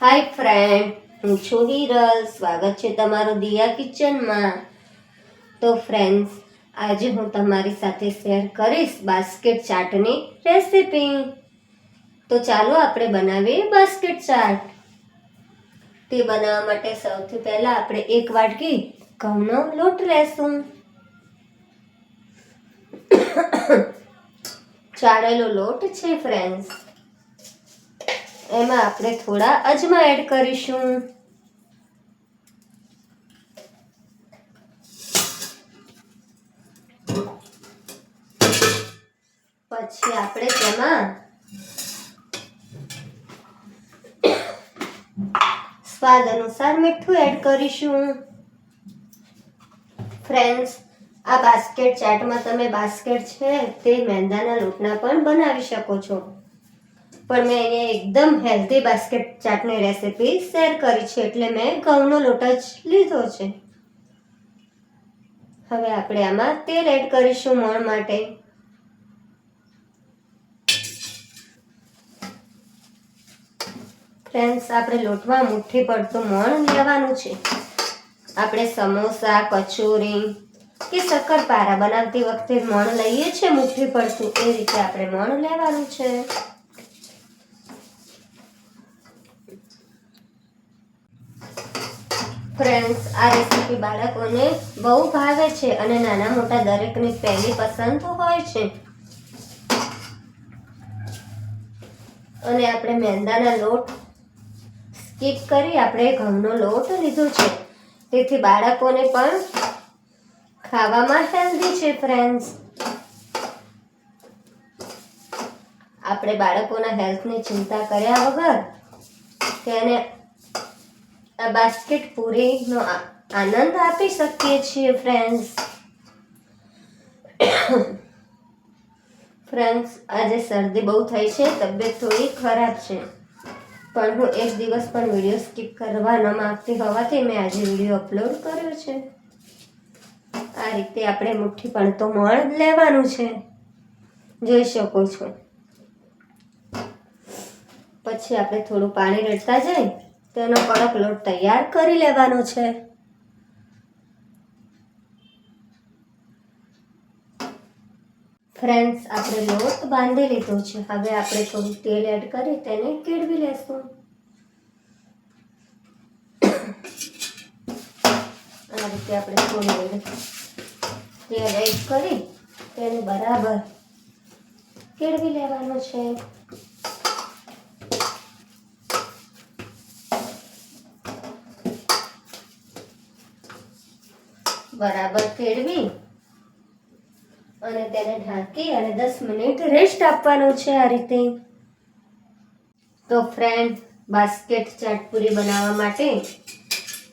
હાય friend હું છું હિરલ સ્વાગત છે તમારું દિયા કિચનમાં. તો ફ્રેન્ડ્સ આજે હું તમારી સાથે શેર કરીશ બાસ્કેટ ચાટની રેસીપી તો ચાલો આપણે બનાવીએ બાસ્કેટ ચાટ તે બનાવવા માટે સૌથી પહેલાં આપણે એક વાટકી ઘઉંનો લોટ લેશું. ચાળેલો લોટ છે ફ્રેન્ડ્સ એમાં આપણે થોડા અજમા એડ કરીશું. પછી આપણે તેમાં સ્વાદ અનુસાર મીઠું એડ કરીશું. ફ્રેન્ડ્સ આ બાસ્કેટ ચાટમાં તમે બાસ્કેટ છે તે મેંદાના લોટના પણ બનાવી શકો છો. પણ મેં અહીંયા એકદમ હેલ્ધી બાસ્કેટ ચાટની રેસીપી શેર કરી છે એટલે મેં ઘઉંનો લોટ જ લીધો છે. હવે આપણે આમાં તેલ એડ કરીશું મોણ માટે. ફ્રેન્ડ્સ આપણે લોટમાં મુઠ્ઠી પડતું મોણ લેવાનું છે. આપણે સમોસા, કચોરી કે શક્કરપારા બનાવતી વખતે મોણ લઈએ છીએ મુઠ્ઠી પડતું, એ રીતે આપણે મોણ લેવાનું છે. ફ્રેન્ડ્સ આ રેસીપી બાળકોને બહુ ભાવે છે અને નાના મોટા દરેકની પહેલી પસંદ હોય છે. અને આપણે મેંદાના લોટ સ્કીપ કરી આપણે ઘઉંનો લોટ લીધો છે. તેથી બાળકોને પણ ખાવામાં હેલ્ધી છે ફ્રેન્ડ્સ આપણે બાળકોના હેલ્થની ચિંતા કર્યા વગર તેને આ બાસ્કેટ પૂરીનો આનંદ આપી શકીએ છીએ ફ્રેન્ડ્સ ફ્રેન્ડ્સ આજે શરદી બહુ થઈ છે, તબિયત થોડી ખરાબ છે. પણ હું એક દિવસ પણ વીડિયો સ્કીપ કરવા ન માગતી હોવાથી મેં આજે વીડિયો અપલોડ કર્યો છે. આ રીતે આપણે મુઠ્ઠી પણ તો મળ લેવાનું છે. જોઈ શકો છો. પછી આપણે થોડું પાણી રડતા જઈ તેનો કડક લોટ તૈયાર કરી લેવાનો છે. ફ્રેન્ડ્સ, આપણે લોટ બાંધી લીધો છે. હવે આપણે થોડું તેલ એડ કરી તેને કેળવી લેશું. આ રીતે આપણે થોડું તેલ એડ કરી તેને બરાબર કેળવી લેવાનું છે. બરાબર કેળવી અને તેને ઢાંકી અને દસ મિનિટ રેસ્ટ આપવાનો છે આ રીતે. તો ફ્રેન્ડ બાસ્કેટ ચાટપુરી બનાવવા માટે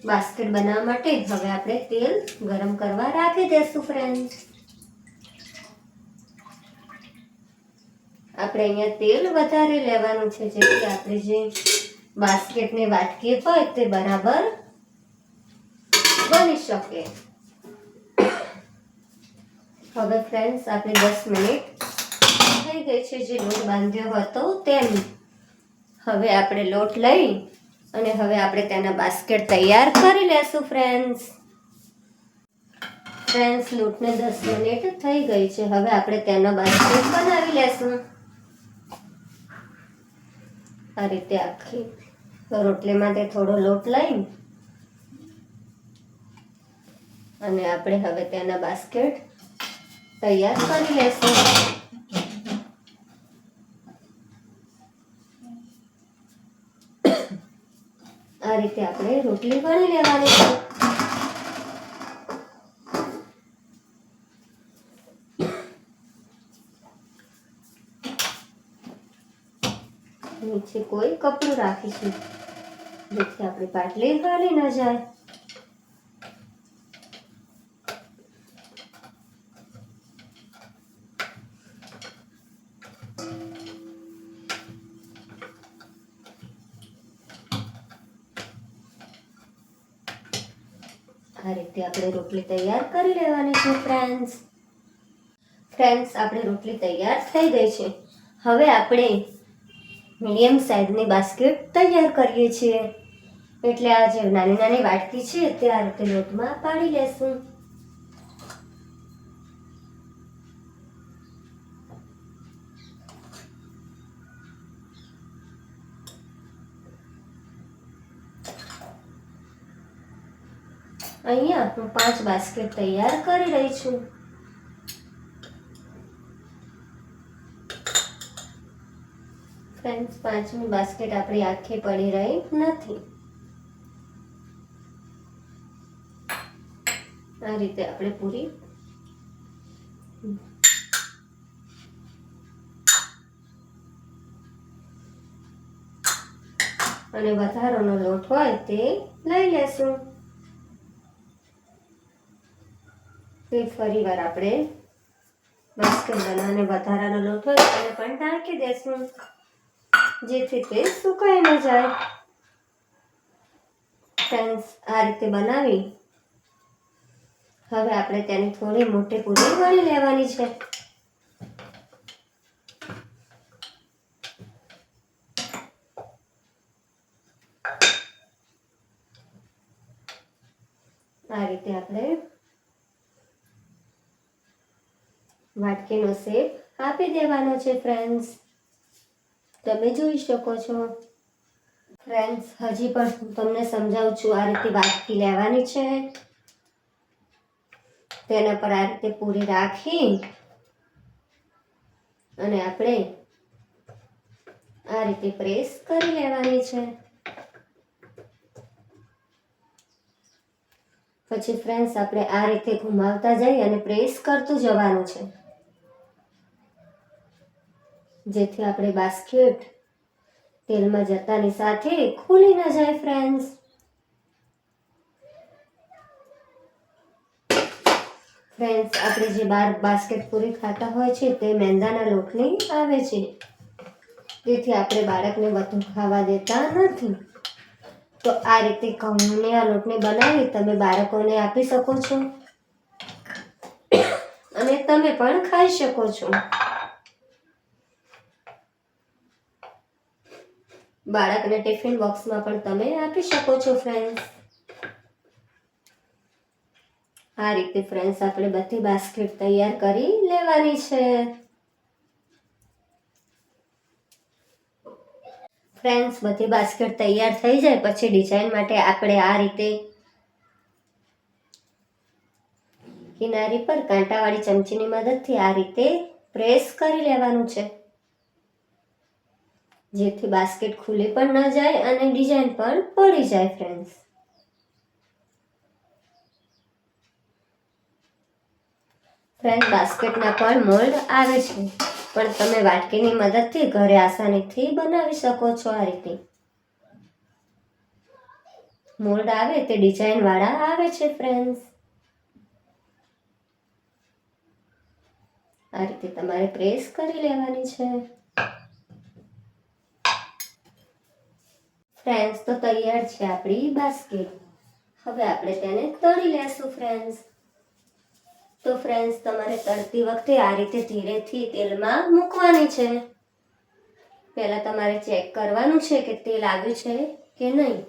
બાસ્કેટ બનાવવા માટે હવે આપણે તેલ ગરમ કરવા રાખી દેશું ફ્રેન્ડ આપણે અહીંયા તેલ વધારે લેવાનું છે જેથી આપણે જે બાસ્કેટની વાટકી હોય તે બરાબર બની શકે. હવે ફ્રેન્ડ્સ આપણે દસ મિનિટ થઈ ગઈ છે જે લોટ બાંધ્યો હતો તેમ. હવે આપણે લોટ લઈ અને હવે આપણે તેના બાસ્કેટ તૈયાર કરી લેશું ફ્રેન્ડ્સ ફ્રેન્ડ્સ લોટને દસ મિનિટ થઈ ગઈ છે. હવે આપણે તેનો બાસ્કેટ બનાવી લેશું. આ રીતે આખી રોટલી માટે થોડો લોટ લઈ અને આપણે હવે તેના બાસ્કેટ તૈયાર કરી લેશું આ રીતે આપણે રોટલી વણી લેવાની છે નીચે કોઈ કપડું રાખીશું જેથી આપણી પાટલી હલી ન જાય આ રીતે આપણે રોટલી તૈયાર કરી લેવાની છે ફ્રેન્ડ્સ ફ્રેન્ડ્સ આપણે રોટલી તૈયાર થઈ ગઈ છે. હવે આપણે મીડિયમ સાઇઝની બાસ્કેટ તૈયાર કરીએ છીએ. એટલે આ જે નાની નાની વાટકી છે, તે આ રીતે લોટમાં પાડી લેશું. હું પાંચ બાસ્કેટ તૈયાર કરી રહી છું. ફ્રેન્ડ્સ પાંચમી બાસ્કેટ આપણી આખી પડી રહી નથી. આ રીતે આપણે પૂરી અને વધારાનો લોટ હોય તે લઈ લેશું. ફરી વાર આપણે બાસ્કેટ બનાવીને વધારાનો લોટ હોય એને પણ ઢાંકી દેશું. જેથી તે સુકાઈ ન જાય. ફ્રેન્ડ્સ, આ રીતે બનાવી હવે આપણે તેની થોડી મોટી પૂરી વણી લેવાની છે. આ રીતે આપણે વાટકીનો શેપ આપી દેવાનો છે ફ્રેન્ડ્સ તમે જોઈ શકો છો. ફ્રેન્ડ્સ હજી પણ હું તમને સમજાવું છું આ રીતે વાટકી લેવાની છે. તેના પર આ રીતે પૂરી રાખી અને આપણે આ રીતે પ્રેસ કરી લેવાની છે. પછી ફ્રેન્ડ્સ આપણે આ રીતે ઘુમાવતા જઈ અને પ્રેસ કરતું જવાનું છે. જેથી આપણે બાસ્કેટ તેલમાં જતાની સાથે ખુલી ન જાય ફ્રેન્ડ્સ ફ્રેન્ડ્સ આપણે જે બાર બાસ્કેટ પૂરી ખાતા હોય છે તે મેંદાના લોટની આવે છે. તેથી આપણે બાળકને વધુ ખાવા દેતા નથી. તો આ રીતે ઘઉંની, આ લોટને બનાવી તમે બાળકોને આપી શકો છો. અને તમે પણ ખાઈ શકો છો. બાળકને ટિફિન બોક્સમાં પણ તમે આપી શકો છો ફ્રેન્ડ્સ આ રીતે ફ્રેન્ડ્સ આપણે બધી બાસ્કેટ તૈયાર કરી લેવાની છે. ફ્રેન્ડ્સ બધી બાસ્કેટ તૈયાર થઈ જાય, પછી ડિઝાઇન માટે આપણે આ રીતે કિનારી પર કાંટાવાળી ચમચીની મદદથી આ રીતે પ્રેસ કરી લેવાનું છે. જેથી બાસ્કેટ ખુલ્લી પણ ન જાય અને ડિઝાઇન પણ પડી જાય ફ્રેન્ડ્સ ફ્રેન્ડ બાસ્કેટના પણ મોલ્ડ આવે છે. પણ તમે વાટકીની મદદથી ઘરે આસાનીથી બનાવી શકો છો આ રીતે. મોલ્ડ આવે તે ડિઝાઇન વાળા આવે છે ફ્રેન્ડ્સ આ રીતે તમારે પ્રેસ કરી લેવાની છે. ફ્રેન્ડ્સ તો તૈયાર છે આપણી બાસ્કેટ હવે આપણે તેને તળી લેશું ફ્રેન્ડ્સ તો ફ્રેન્ડ્સ તમારે તળતી વખતે આ રીતે ધીરેથી તેલમાં મૂકવાની છે. પહેલાં તમારે ચેક કરવાનું છે કે તેલ આવ્યું છે કે નહીં.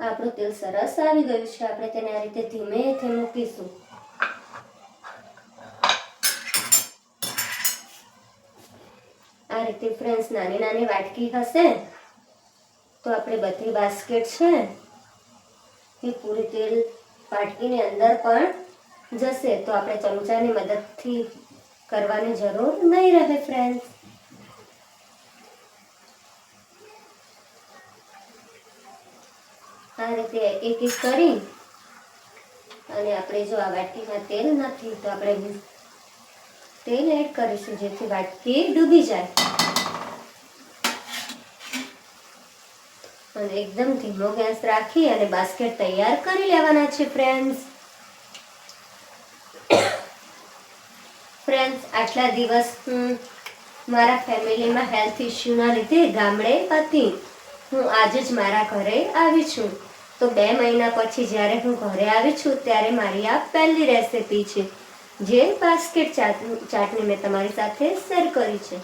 આપણું તેલ સરસ આવી ગયું છે. આપણે તેને આ રીતે ધીમેથી મૂકીશું. રીતે ફ્રેન્ડ્સ નાની નાની વાટકી હશે, તો આપણે બધી બાસ્કેટ છે એ પૂરી તેલ વાટકીની અંદર પણ જશે. તો આપણે ચમચાની મદદથી કરવાની જરૂર નહીં રહે ફ્રેન્ડ્સ આ રીતે એક એક કરી અને આપણે જો આ વાટકીમાં તેલ નથી તો આપણે તેલ એડ કરીશું જેથી વાટકી ડૂબી જાય. અને એકદમ ધીમો ગેસ રાખી અને બાસ્કેટ તૈયાર કરી લેવાના છે ફ્રેન્ડ્સ ફ્રેન્ડ્સ આટલા દિવસ હું મારા ફેમિલીમાં હેલ્થ ઇશ્યુના લીધે ગામડે હતી. હું આજે જ મારા ઘરે આવી છું. તો બે મહિના પછી જ્યારે હું ઘરે આવી છું, ત્યારે મારી આ પહેલી રેસિપી છે. જે બાસ્કેટ ચાટ ચાટની મેં તમારી સાથે શેર કરી છે.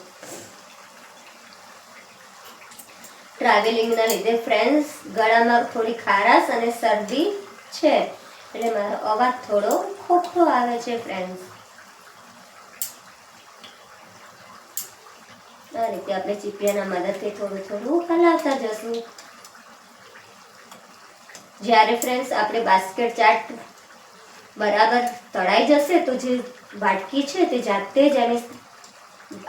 ટ્રાવેલિંગના લીધે ફ્રેન્ડ્સ ગળામાં થોડી ખારાશ અને શરદી છે. એટલે મારો અવાજ થોડો ખોખરો આવે છે, ફ્રેન્ડ્સ. આ રીતે આપણે ચીપિયાના મદદથી થોડું થોડું હલાવતા જશું. જ્યારે ફ્રેન્ડ્સ આપણે બાસ્કેટ ચાટ બરાબર તળાઈ જશે, તો જે વાટકી છે તે જાતે જ એની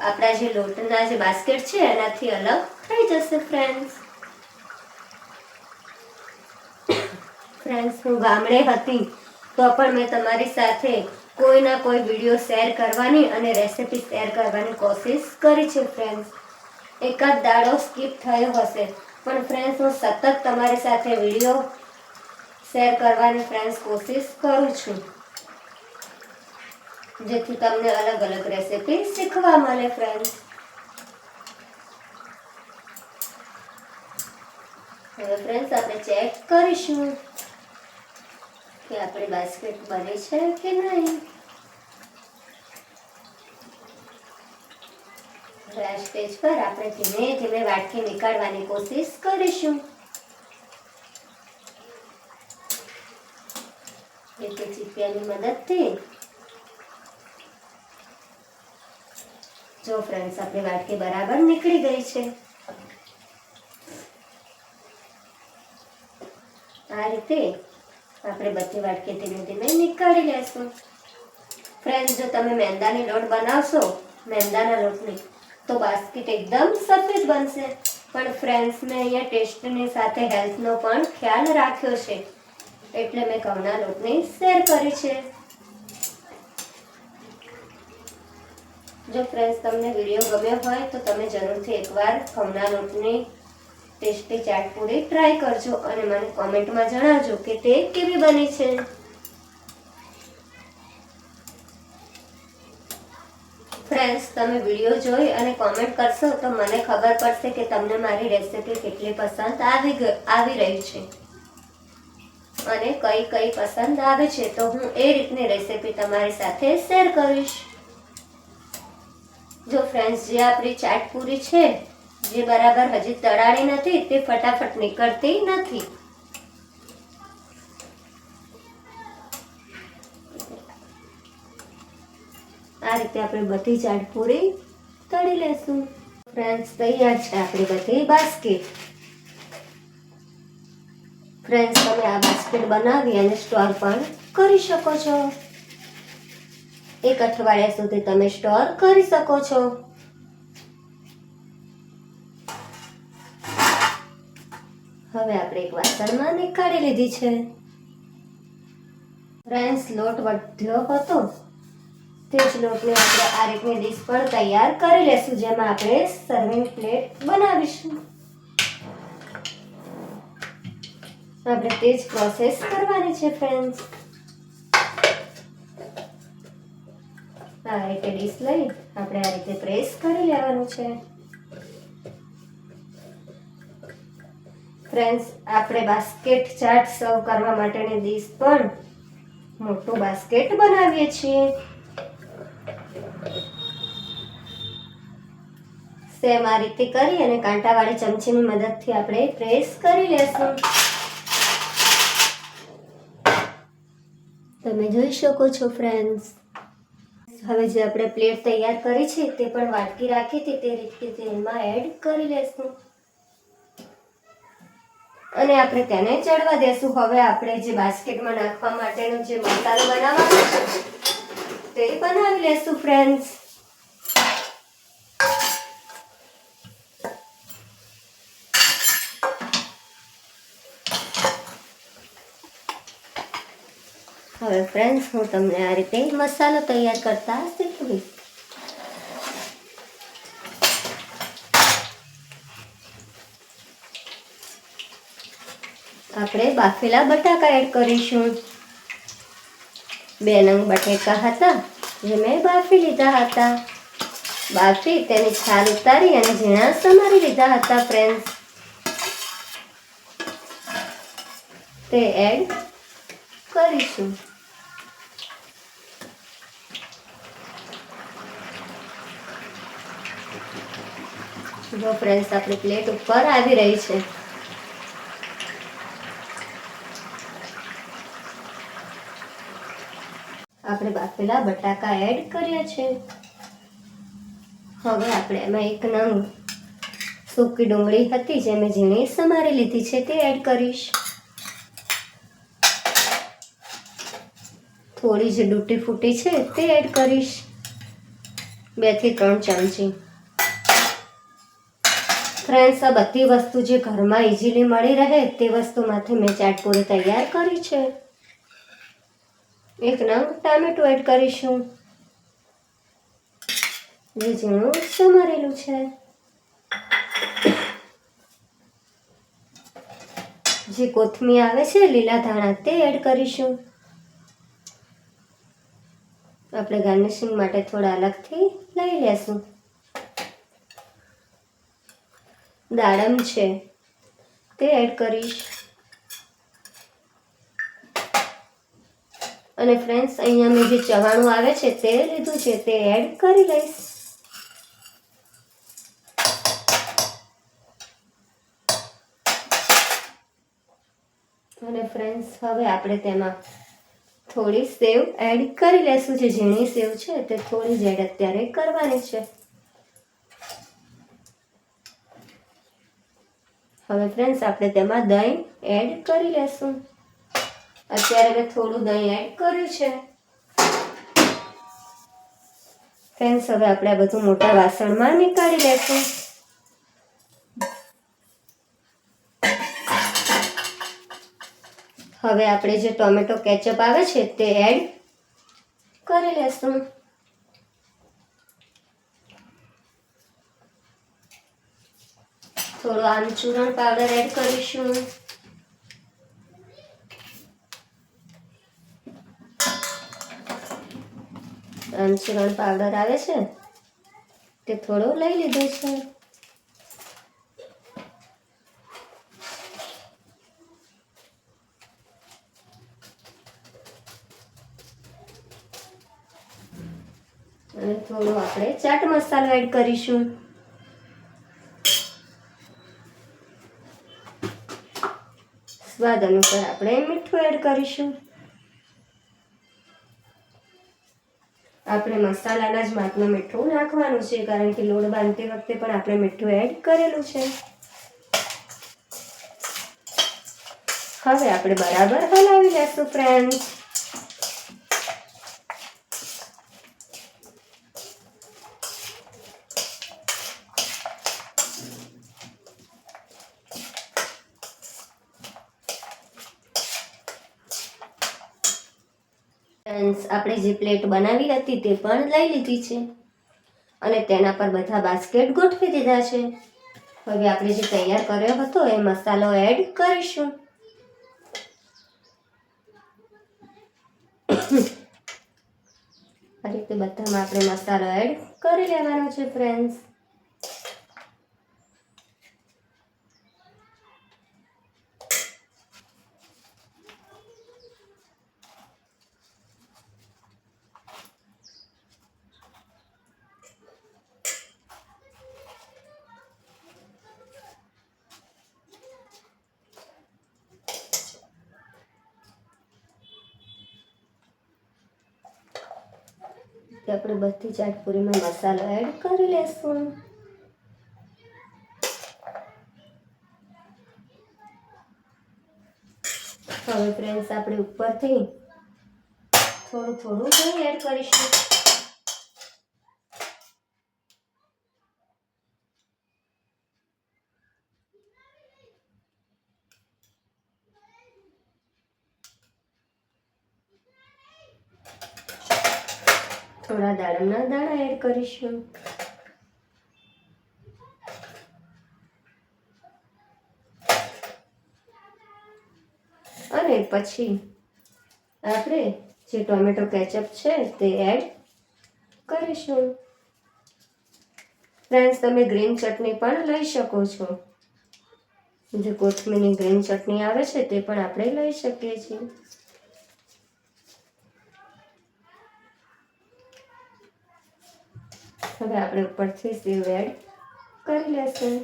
આપણા જે લોટના જે બાસ્કેટ છે, એનાથી અલગ થઈ જશે ફ્રેન્ડ્સ ફ્રેન્ડ્સ હું ગામડે હતી, તો પણ મેં તમારી સાથે કોઈ ના કોઈ વીડિયો શેર કરવાની અને રેસિપી શેર કરવાની કોશિશ કરી છે ફ્રેન્ડ્સ એકાદ દાડો સ્કીપ થયો હશે, પણ ફ્રેન્ડ્સ હું સતત તમારી સાથે વીડિયો શેર કરવાની ફ્રેન્ડ્સ કોશિશ કરું છું. જેથી તમને અલગ અલગ રેસિપી શીખવા મળે ફ્રેન્ડ્સ હવે ફ્રેન્ડ્સ આપણે ચેક કરીશું કે આપણી બાસ્કેટ બને છે કે નહીં. આ સ્ટેજ પર આપણે ધીમે ધીમે વાટકી નીકાળવાની કોશિશ કરીશું. એટલે ચીપિયાની મદદથી. જો ફ્રેન્ડ્સ આપણી વાટકી બરાબર નીકળી ગઈ છે. આ આપણે બધી વાટકી ધીમે ધીમે નીકાળી લેશું. ફ્રેન્ડ્સ જો તમે મેંદાની લોટ બનાવશો, મેંદાના લોટની, તો બાસ્કેટ એકદમ સફેદ બનશે. પણ ફ્રેન્ડ્સ મેં અહીંયા ટેસ્ટની સાથે હેલ્થનો પણ ખ્યાલ રાખ્યો છે. એટલે મેં ઘઉંના લોટની શેર કરી છે. જો ફ્રેન્ડ્સ તમને વીડિયો ગમ્યો હોય, તો તમે જરૂરથી એકવાર ઘઉંના લોટની ટેસ્ટી ચાટ પૂરી ટ્રાય કરજો અને મને કોમેન્ટમાં જણાવજો કે તે કેવી બની છે. ફ્રેન્ડ્સ તમે વીડિયો જોઈ અને કોમેન્ટ કરશો તો મને ખબર પડશે કે તમને મારી રેસીપી કેટલી પસંદ આવી આવી રહી છે. અને કઈ કઈ પસંદ આવે છે તો હું એ રીતની રેસીપી તમારી સાથે શેર કરીશ. જો ફ્રેન્ડ્સ જે આપણી ચાટ પૂરી છે જે બરાબર હજી તળાળી નથી, તે ફટાફટ નીકળતી નથી. આ રીતે આપણે બધી ચાટ પૂરી તળી લેશું. ફ્રેન્ડ્સ, તૈયાર છે આપણી બધી બાસ્કેટ. ફ્રેન્ડ્સ, તમે આ બાસ્કેટ બનાવી અને સ્ટોર પણ કરી શકો છો. એક અઠવાડિયા સુધી તમે સ્ટોર કરી શકો છો. હવે આપણે એક વાસણમાં નીકાળી લીધી છે. ફ્રેન્ડ્સ, લોટ વધ્યો હતો. તે જ લોટને આપણે આ રીતની ડીશ પણ તૈયાર કરી લેશું, જેમાં આપણે સર્વિંગ પ્લેટ બનાવીશું. આપણે તે જ પ્રોસેસ કરવાની છે ફ્રેન્ડ્સ આ રીતે ડીશ લઈ આપણે આ રીતે પ્રેસ કરી લેવાનું છે. ફ્રેન્ડ્સ આપણે બાસ્કેટ ચાટ સર્વ કરવા માટેની ડીશ પણ મોટું બાસ્કેટ બનાવીએ છીએ. સેમ આ રીતે કરી અને કાંટાવાળી ચમચીની મદદથી આપણે પ્રેસ કરી લેશું. તમે જોઈ શકો છો ફ્રેન્ડ્સ હવે જે આપણે પ્લેટ તૈયાર કરી છે તે પણ વાટકી રાખી હતી, તે રીતે તેમાં એડ કરી લેશું. અને આપણે તેને ચડવા દેશું. હવે આપણે જે બાસ્કેટમાં નાખવા માટેનો જે મસાલો બનાવવાનો છે, તે બનાવી લેશું ફ્રેન્ડ્સ હવે ફ્રેન્ડ્સ હું તમને આ રીતે મસાલો તૈયાર કરતા શીખવીશ આપણે બાફેલા બટાકા એડ કરીશું. બે નંગ બટેકા હતા, જે મેં બાફી લીધા હતા. બાફી તેની છાલ ઉતારી અને ઝીણા સમારી લીધા હતા ફ્રેન્ડ્સ તે એડ કરીશું. જો ફ્રેન્ડ્સ આપણી પ્લેટ ઉપર આવી રહી છે. બાફેલા બટાકા એડ કર્યા છે. હવે આપણે એમાં એક નંગ સૂકી ડુંગળી હતી જે મેં ઝીણી સમારી લીધી છે તે એડ કરીશ. થોડી જે ડૂટી ફૂટી છે તે એડ કરીશ. બેથી ત્રણ ચમચી. ફ્રેન્ડ્સ આ બધી વસ્તુ જે ઘરમાં ઇઝીલી મળી રહે તે વસ્તુમાંથી મેં ચાટપુરી તૈયાર કરી છે. એક નંગ ટામેટું એડ કરીશું. જે ઝીણું સમારેલું છે? જે કોથમી આવે છે, લીલા ધાણા, તે એડ કરીશું. આપણે ગાર્નિશિંગ માટે થોડા અલગથી લઈ લેશું. દાડમ છે, તે એડ કરીશ. અને ફ્રેન્ડ્સ અહીંયા મેં જે ચવાણું આવે છે તે લીધું છે, તે એડ કરી લઈશ. અને ફ્રેન્ડ્સ હવે આપણે તેમાં થોડી સેવ એડ કરી લેશું જે ઝીણી સેવ છે, તે થોડી જ એડ અત્યારે કરવાની છે. હવે ફ્રેન્ડ્સ આપણે તેમાં દહીં એડ કરી લેશું. અત્યારે મેં થોડું દહીં એડ કર્યું છે. ફ્રેન્ડ્સ હવે આપણે આ બધું મોટા વાસણમાં નીકાળી લેશું. હવે આપણે જે ટોમેટો કેચઅપ આવે છે તે એડ કરી લેશું. થોડો આમચૂરણ પાવડર એડ કરીશું. આમચૂરણ પાવડર આવે છે તે થોડો લઈ લીધો છે. અને થોડો આપણે ચાટ મસાલો એડ કરીશું. સ્વાદ અનુસાર આપણે મીઠું એડ કરીશું. આપણે મસાલાના જ માપમાં મીઠું નાખવાનું છે, કારણ કે લોટ બાંધતી વખતે પણ આપણે મીઠું એડ કરેલું છે. હવે આપણે બરાબર હલાવી લેશું ફ્રેન્ડ્સ ફ્રેન્ડ્સ આપણે જે પ્લેટ બનાવી હતી તે પણ લઈ લીધી છે. અને તેના પર બધા બાસ્કેટ ગોઠવી દીધા છે. હવે આપણે જે તૈયાર કર્યો હતો એ મસાલો એડ કરીશું. આ રીતે બધામાં આપણે મસાલો એડ કરી લેવાનો છે ફ્રેન્ડ્સ તે આપણે બધી ચાટપુરીમાં મસાલો એડ કરી લેશું. હવે ફ્રેન્ડ્સ આપણે ઉપરથી થોડું થોડું એડ કરીશું થોડા દાડમના દાણા એડ કરીશું. અને પછી આપણે જે ટોમેટો કેચઅપ છે તે એડ કરીશું. ફ્રેન્ડ્સ તમે ગ્રીન ચટણી પણ લઈ શકો છો. જે કોથમીરની ગ્રીન ચટણી આવે છે તે પણ આપણે લઈ શકીએ છીએ. હવે આપણે ઉપરથી સીવ એડ કરી લેશું.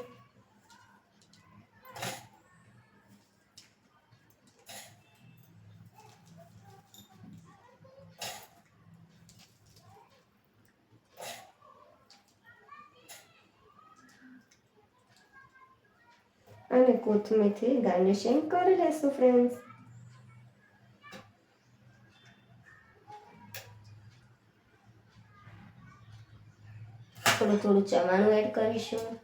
અને કોથમીરથી ગાર્નિશિંગ કરી લેશું ફ્રેન્ડ્સ થોડું થોડું ચવાણું એડ કરીશું.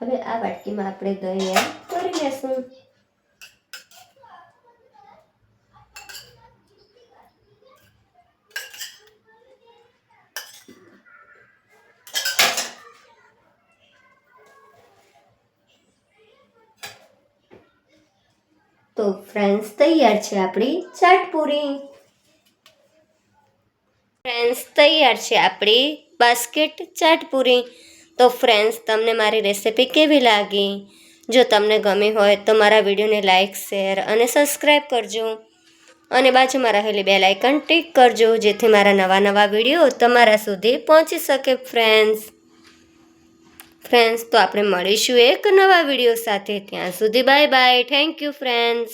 હવે આ વાટકીમાં આપણે દહીં એડ કરી લેશું. તો ફ્રેન્ડ્સ તૈયાર છે આપણી ચાટપુરી ફ્રેન્ડ્સ તૈયાર છે આપણી બાસ્કેટ ચાટપુરી તો ફ્રેન્ડ્સ તમને મારી રેસિપી કેવી લાગી? જો તમને ગમી હોય તો મારા વિડીયોને લાઇક શેર અને સબસ્ક્રાઈબ કરજો. અને બાજુમાં રહેલી બે લાઇકન ટિક કરજો, જેથી મારા નવા નવા વીડિયો તમારા સુધી પહોંચી શકે ફ્રેન્ડ્સ ફ્રેન્ડ્સ તો આપણે મળીશું એક નવા વીડિયો સાથે. ત્યાં સુધી bye bye thank you friends